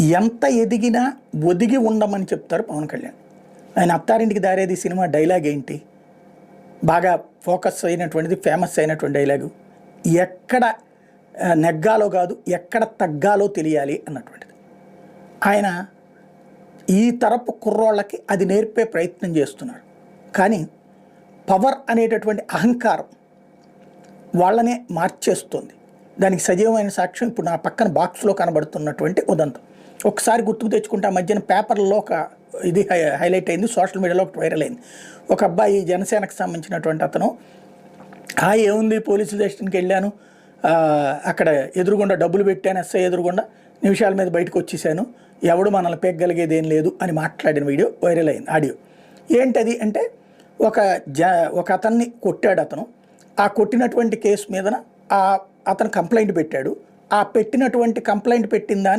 ఎంత ఎదిగినా ఒదిగి ఉండమని చెప్తారు పవన్ కళ్యాణ్. ఆయన అత్తారింటికి దారేది సినిమా డైలాగ్ ఏంటి? బాగా ఫోకస్ అయినటువంటిది ఫేమస్ అయినటువంటి డైలాగు. ఎక్కడ నెగ్గాలో కాదు ఎక్కడ తగ్గాలో తెలియాలి అన్నటువంటిది. ఆయన ఈ తరపు కుర్రోళ్ళకి అది నేర్పే ప్రయత్నం చేస్తున్నారు. కానీ పవర్ అనేటటువంటి అహంకారం వాళ్ళనే మార్చేస్తుంది. దానికి సజీవమైన సాక్ష్యం ఇప్పుడు నా పక్కన బాక్స్లో కనబడుతున్నటువంటి ఉదంతం. ఒకసారి గుర్తుకు తెచ్చుకుంటే ఆ మధ్యన పేపర్లో ఒక ఇది హై- హైలైట్ అయింది సోషల్ మీడియాలో ఒకటి వైరల్ అయింది. ఒక అబ్బాయి జనసేనకు సంబంధించినటువంటి అతను ఆ ఏముంది? పోలీస్ స్టేషన్కి వెళ్ళాను. అక్కడ ఎదురుగుండా డబ్బులు పెట్టాను ఎస్ఐ ఎదురుగుండా నిమిషాల మీద బయటకు వచ్చేసాను. ఎవడు మనల్ని పెగ్గలిగేది ఏం లేదు అని మాట్లాడిన వీడియో వైరల్ అయింది ఆడియో. ఏంటది అంటే ఒక జ ఒక అతన్ని కొట్టాడు అతను. ఆ కొట్టినటువంటి కేసు మీదన ఆ అతను కంప్లైంట్ పెట్టాడు. ఆ పెట్టినటువంటి కంప్లైంట్ పెట్టిన దాన్ని